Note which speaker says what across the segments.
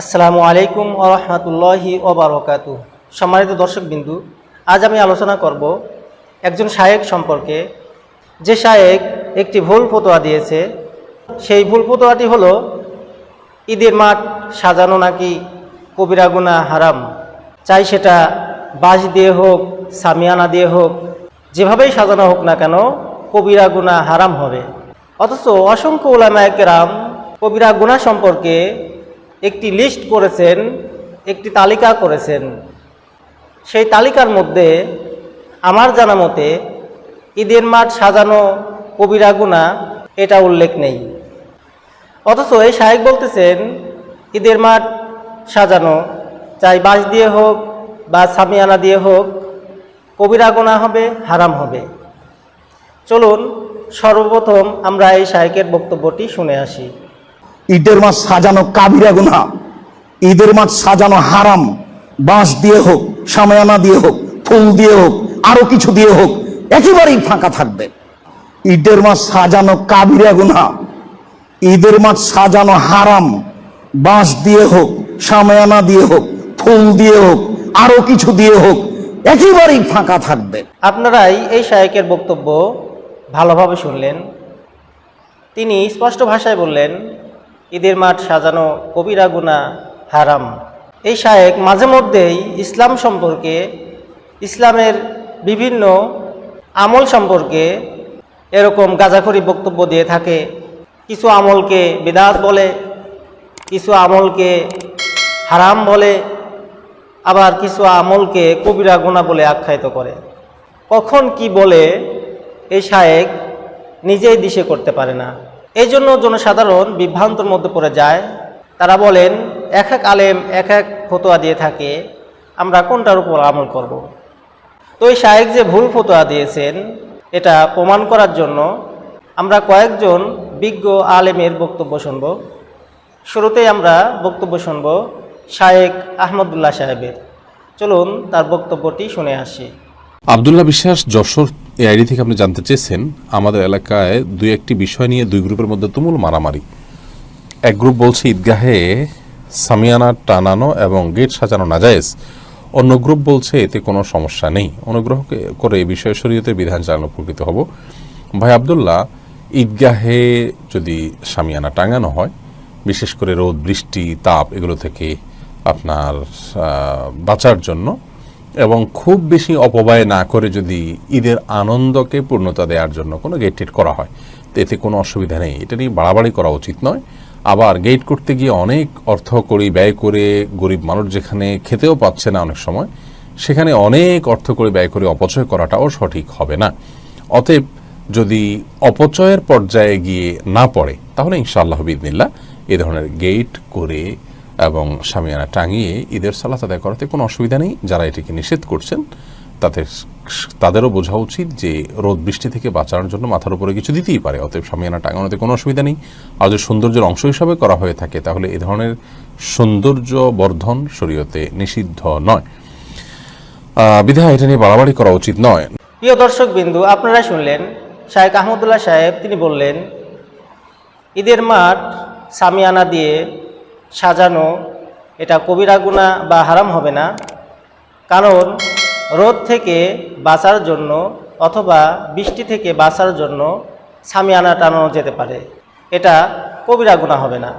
Speaker 1: আসসালামু আলাইকুম ওরহমতুল্লাহি ওবরকাত সম্মানিত দর্শকবিন্দু, আজ আমি আলোচনা করব একজন শায়েক সম্পর্কে। যে শায়েক একটি ভুল ফতোয়া দিয়েছে, সেই ভুল ফতোয়াটি হলো, ঈদের মাঠ সাজানো নাকি কবিরাগুনা হারাম? চাই সেটা বাঁশ দিয়ে হোক, সামিয়ানা দিয়ে হোক, যেভাবেই সাজানো হোক না কেন, কবিরা গুনাহ হারাম হবে। অথচ অসংখ্য ওলামায় কেরাম কবিরা গুনাহ সম্পর্কে একটি লিস্ট করেছেন, একটি তালিকা করেছেন। সেই তালিকার মধ্যে আমার জানা মতে ঈদের মাঠ সাজানো কবিরা গুনাহ এটা উল্লেখ নেই। অথচ এই শাহেক বলতেছেন, ঈদের মাঠ সাজানো, চাই বাঁশ দিয়ে হোক বা সামিয়ানা দিয়ে হোক, কবিরা গোনা হবে, হারাম হবে। চলুন, সর্বপ্রথম আমরা এই শাহেকের বক্তব্যটি শুনে আসি।
Speaker 2: ঈদের মাছ সাজানো কাবিরা গুনা। ঈদের মাঠ সাজানো হারাম। বাঁশ দিয়ে হোক, সাময়ানা দিয়ে হোক, ফুল দিয়ে হোক, আরও কিছু দিয়ে হোক, একেবারেই ফাঁকা থাকবে। ঈদের মাঠ সাজানো কাবিরা গুনা। ঈদের মাঠ সাজানো হারাম। বাঁশ দিয়ে হোক, সাময়ানা দিয়ে হোক, ফুল দিয়ে হোক, আরও কিছু দিয়ে হোক, একেবারেই ফাঁকা থাকবে।
Speaker 1: আপনারাই এই শায়েকের বক্তব্য ভালোভাবে শুনলেন। তিনি স্পষ্ট ভাষায় বললেন ঈদের মাঠ সাজানো কবিরা গুনা হারাম। এই শায়েক মাঝে মধ্যেই ইসলাম সম্পর্কে, ইসলামের বিভিন্ন আমল সম্পর্কে এরকম গাঁজাখড়ি বক্তব্য দিয়ে থাকে। কিছু আমলকে বেদাত বলে, কিছু আমলকে হারাম বলে, আবার কিছু আমলকে কবিরা গুণা বলে আখ্যায়িত করে। কখন কি বলে, এই শায়েক নিজেই দিশে করতে পারে না। এই জন্য জনসাধারণ বিভ্রান্তর মধ্যে পড়ে যায়। তারা বলেন, এক এক আলেম, এক এক ফতোয়া দিয়ে থাকে। আমরা কোনটার উপর আমল করব। তো এই শায়েক যে ভুল ফতোয়া দিয়েছেন, এটা প্রমাণ করার জন্য আমরা কয়েকজন বিজ্ঞ আলেমের বক্তব্য শুনব। শুরুতেই আমরা বক্তব্য শুনব শায়েক আহমদুল্লাহ সাহেবের। চলুন তার বক্তব্যটি শুনে আসি।
Speaker 3: আবদুল্লাহ বিশ্বাস যশোর এই আইডি থেকে আপনি জানতে চেয়েছেন, আমাদের এলাকায় দুই একটি বিষয় নিয়ে দুই গ্রুপের মধ্যে তুমুল মারামারি। এক গ্রুপ বলছে, ঈদগাহে সামিয়ানা টানানো এবং গেট সাজানো নাজায়েজ। অন্য গ্রুপ বলছে, এতে কোনো সমস্যা নেই। অনুগ্রহ করে এই বিষয়ে শরীয়তে বিধান চালানো উপকৃত হব। ভাই আবদুল্লাহ, ঈদগাহে যদি সামিয়ানা টাঙানো হয়, বিশেষ করে রোদ, বৃষ্টি, তাপ, এগুলো থেকে আপনার বাঁচার জন্য এবং খুব বেশি অপব্যয় না করে যদি ঈদের আনন্দকে পূর্ণতা দেওয়ার জন্য কোনো গেট টেট করা হয়, তো এতে কোনো অসুবিধা নেই। এটা নিয়ে বাড়াবাড়ি করা উচিত নয়। আবার গেট করতে গিয়ে অনেক অর্থ করি ব্যয় করে গরিব মানুষ যেখানে খেতেও পাচ্ছে না অনেক সময়, সেখানে অনেক অর্থ করে ব্যয় করে অপচয় করাটাও সঠিক হবে না। অতএব যদি অপচয়ের পর্যায়ে গিয়ে না পড়ে, তাহলে ইনশাআল্লাহ বিদিনিল্লা এ ধরনের গেট করে এবং সামিয়ানা টাঙিয়ে ঈদের সালাত আদায় করাতে কোনো অসুবিধা নেই। যারা এটিকে নিষেধ করছেন তাতে তাদেরও বোঝা উচিত যে রোদ বৃষ্টি থেকে বাঁচানোর জন্য মাথার উপরে কিছু দিতেই পারে। অতএব সামিয়ানা টাঙানোতে কোনো অসুবিধা নেই। আর যদি সৌন্দর্যের অংশ হিসাবে করা হয়ে থাকে, তাহলে এ ধরনের সৌন্দর্য বর্ধন শরীয়তে নিষিদ্ধ নয়। বিধায় এটা নিয়ে বাড়াবাড়ি করা উচিত নয়।
Speaker 1: প্রিয় দর্শক বিন্দু আপনারা শুনলেন শায়েক আহমদুল্লাহ সাহেব, তিনি বললেন, ঈদের মাঠ সামিয়ানা দিয়ে সাজানো, এটা কবিরা গুনাহ বা হারাম হবে না। কারণ রোদ থেকে বাঁচার জন্য অথবা বৃষ্টি থেকে বাঁচার জন্য সামিয়ানা টানানো যেতে পারে। এটা কবিরা গুনাহ হবে না।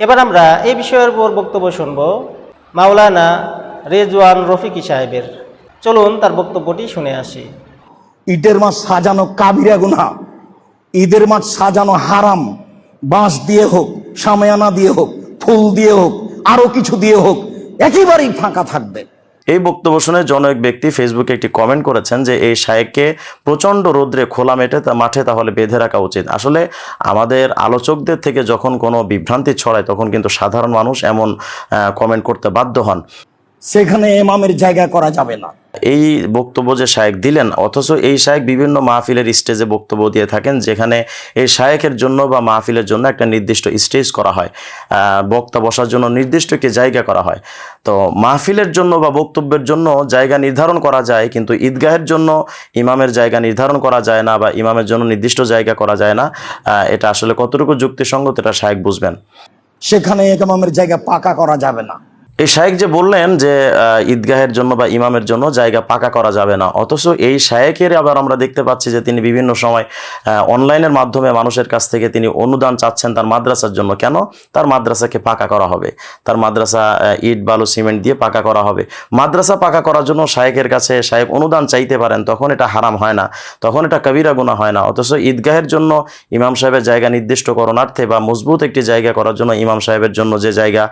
Speaker 1: এবার আমরা এই বিষয়ের উপর বক্তব্য শুনব মাওলানা রেজওয়ান রফিকি সাহেবের। চলুন তার বক্তব্যটি শুনে আসি।
Speaker 2: ঈদের মাছ সাজানো কাবিরা গুনা ঈদের মাঠ সাজানো হারাম, বাঁশ দিয়ে হোক, সাময়ানা দিয়ে হোক ফুল দিয়ে হোক, আরও কিছু দিয়ে হোক, একেবারেই ফাঁকা থাকবে।
Speaker 4: এই বক্তব্য শুনে জন এক ব্যক্তি ফেসবুকে একটি কমেন্ট করেছেন যে, এই শায়েককে প্রচণ্ড রোদ্রে খোলা মেটে তা মাঠে তাহলে বেঁধে রাখা উচিত। আসলে আমাদের আলোচকদের থেকে যখন কোনো বিভ্রান্তি ছড়ায়, তখন কিন্তু সাধারণ মানুষ এমন কমেন্ট করতে বাধ্য হন।
Speaker 2: সেখানে এমামের জায়গা করা যাবে না।
Speaker 4: এই বক্তব্য যে শায়েক দিলেন অথচ এই শায়েক বিভিন্ন মাহফিলের স্টেজে বক্তব্য দিয়ে থাকেন যেখানে এই শায়েকের জন্য বা মাহফিলের জন্য একটা নির্দিষ্ট স্টেজ করা হয়। বক্তা বসার জন্য নির্দিষ্ট একটি জায়গা করা হয়। তো মাহফিলের জন্য বা বক্তব্যের জন্য জায়গা নির্ধারণ করা যায় কিন্তু ঈদগাহের জন্য ইমামের জায়গা নির্ধারণ করা যায় না বা ইমামের জন্য নির্দিষ্ট জায়গা করা যায় না। এটা আসলে কতটুকু যুক্তিসঙ্গত এটা শায়েক বুঝবেন।
Speaker 2: সেখানে একামের জায়গা পাকা করা যাবে না।
Speaker 4: এই শায়েক যে বললেন যে ঈদগাহের জন্য বা ইমামের জন্য জায়গা পাকা করা যাবে না, অথচ এই শায়েকের আবার আমরা দেখতে পাচ্ছি যে তিনি বিভিন্ন সময় অনলাইনের মাধ্যমে মানুষের কাছ থেকে তিনি অনুদান চাচ্ছেন তার মাদ্রাসার জন্য। কেন? তার মাদ্রাসাকে পাকা করা হবে। তার মাদ্রাসা ইট, বালু, সিমেন্ট দিয়ে পাকা করা হবে। মাদ্রাসা পাকা করার জন্য শায়েকের কাছে শায়েক অনুদান চাইতে পারেন, তখন এটা হারাম হয় না। তখন এটা কবিরা গুণা হয় না। অথচ ঈদগাহের জন্য ইমাম সাহেবের জায়গা নির্দিষ্ট করণার্থে বা মজবুত একটি জায়গা করার জন্য ইমাম সাহেবের জন্য যে জায়গা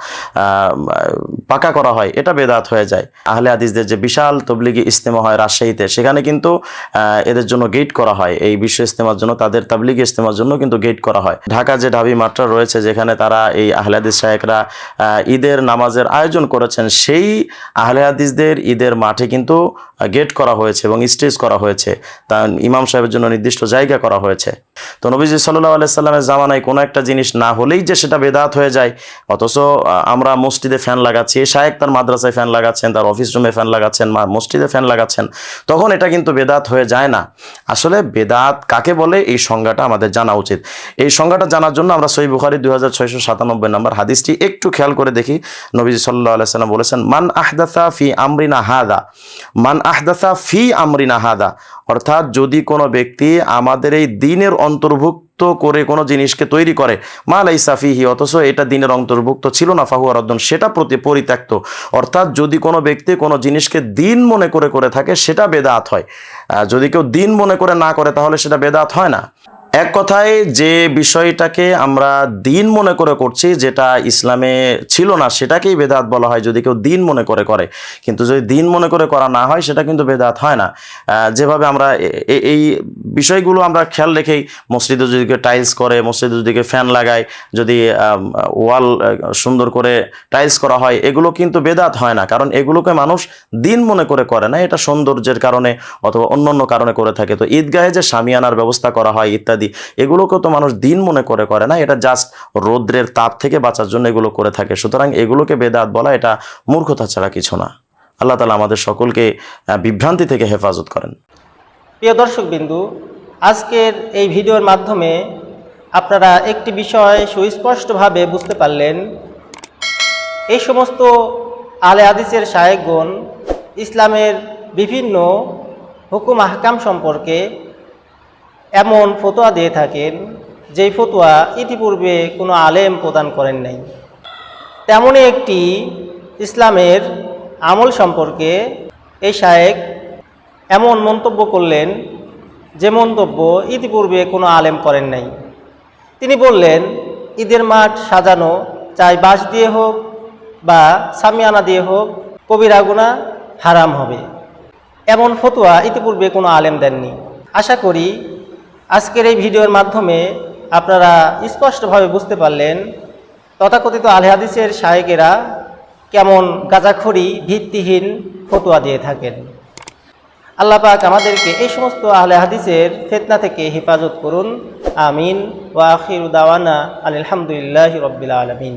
Speaker 4: পাকা করা হয়, এটা বেদাত হয়ে যায়। আহলে হাদিসদের যে বিশাল তবলিগি ইস্তেমা হয় রাজশাহীতে, সেখানে কিন্তু এদের জন্য গেট করা হয়। এই বিশ্ব ইস্তেমার জন্য, তাদের তাবলিগি ইস্তেমার জন্য কিন্তু গেট করা হয়। ঢাকা যে ঢাবি মাঠটা রয়েছে, যেখানে তারা এই আহলে হাদিস শায়েকরা ঈদের নামাজের আয়োজন করেছেন, সেই আহলে হাদিসদের ঈদের মাঠে কিন্তু গেট করা হয়েছে এবং স্টেজ করা হয়েছে। তা ইমাম সাহেবের জন্য নির্দিষ্ট জায়গা করা হয়েছে। তো নবীজি সাল্লাহ আলাইসাল্লামের জামানায় কোনো একটা জিনিস না হলেই যে সেটা বেদাত হয়ে যায়। অথচ আমরা মসজিদে ফ্যান লাগাচ্ছি শায়েক তার মাদ্রাসায় ফ্যান লাগাচ্ছেন, তার অফিস রুমে ফ্যান লাগাচ্ছেন মসজিদে ফ্যান লাগাচ্ছেন, তখন এটা কিন্তু বেদাত হয়ে যায় না। আসলে বেদাত কাকে বলে? এই সংজ্ঞাটা আমাদের জানা উচিত। এই সংজ্ঞাটা জানার জন্য আমরা সই বুখারি দুই হাজার ছয়শো সাতানব্বই নম্বর হাদিসটি একটু খেয়াল করে দেখি। নবীজি সাল্লাহ আলাইসাল্লাম বলেছেন, মান আহদাসা ফি আমরিনা হাদা। মান আহদাসা ফি আমরিনা হাদা। অর্থাৎ যদি কোনো ব্যক্তি আমাদের এই দিনের অন্তর্ভুক্ত করে কোনো জিনিসকে তৈরি করে, মা লাইসা ফিহি, অথচ এটা দিনের অন্তর্ভুক্ত ছিল না ফাহু আরাদন সেটা প্রতি পরিত্যক্ত। অর্থাৎ যদি কোনো ব্যক্তি কোনো জিনিসকে দিন মনে করে করে থাকে, সেটা বেদাত হয়। যদি কেউ দিন মনে করে না করে, তাহলে সেটা বেদাত হয় না। এক কথায় যে বিষয়টাকে আমরা দিন মনে করে করছি, যেটা ইসলামে ছিল না, সেটাকেই বেদাত বলা হয়। যদি কেউ দিন মনে করে করে, কিন্তু যদি দিন মনে করে করা না হয়, সেটা কিন্তু বেদাত হয় না। যেভাবে আমরা এই বিষয়গুলো আমরা খেয়াল রেখেই মসজিদে যদি কেউ টাইলস করে, মসজিদে যদি কেউ ফ্যান লাগায়, যদি ওয়াল সুন্দর করে টাইলস করা হয়, এগুলো কিন্তু বেদাত হয় না। কারণ এগুলোকে মানুষ দিন মনে করে করে না, এটা সৌন্দর্যের কারণে অথবা অন্য অন্য কারণে করে থাকে। তো ঈদগাহে যে সামিয়ানার ব্যবস্থা করা হয় ইত্যাদি এগুলোকে তো মানুষ দিন মনে করে করে না, এটা জাস্ট রৌদ্রের তাপ থেকে বাঁচার জন্য এগুলো করে থাকে। সুতরাং এগুলোকে বেদাত বলা, এটা মূর্খতা ছাড়া কিছু না। আল্লাহ তালা আমাদের সকলকে বিভ্রান্তি থেকে হেফাজত করেন।
Speaker 1: প্রিয় দর্শকবিন্দু, আজকের এই ভিডিওর মাধ্যমে আপনারা একটি বিষয় সুস্পষ্টভাবে বুঝতে পারলেন। এই সমস্ত আলে আদিসের শায়েকগণ ইসলামের বিভিন্ন হুকুম আহকাম সম্পর্কে এমন ফতোয়া দিয়ে থাকেন, যেই ফতোয়া ইতিপূর্বে কোনো আলেম প্রদান করেন নাই। তেমনই একটি ইসলামের আমল সম্পর্কে এই শায়েক এমন মন্তব্য করলেন, যে মন্তব্য ইতিপূর্বে কোনো আলেম করেন নাই। তিনি বললেন, ঈদের মাঠ সাজানো, চাই বাঁশ দিয়ে হোক বা সামিয়ানা দিয়ে হোক, কবিরা গুণা হারাম হবে। এমন ফতোয়া ইতিপূর্বে কোনো আলেম দেননি। আশা করি আজকের এই ভিডিওর মাধ্যমে আপনারা স্পষ্টভাবে বুঝতে পারলেন তথাকথিত আলে হাদিসের শায়েকেরা কেমন গাজাখড়ি ভিত্তিহীন ফতোয়া দিয়ে থাকেন। আল্লাহ পাক আমাদেরকে এই সমস্ত আহলে হাদিসের ফেতনা থেকে হেফাজত করুন। আমিন। ওয়া আখিরু দাওয়ানা আলহামদুলিল্লাহি রব্বিল আলামিন।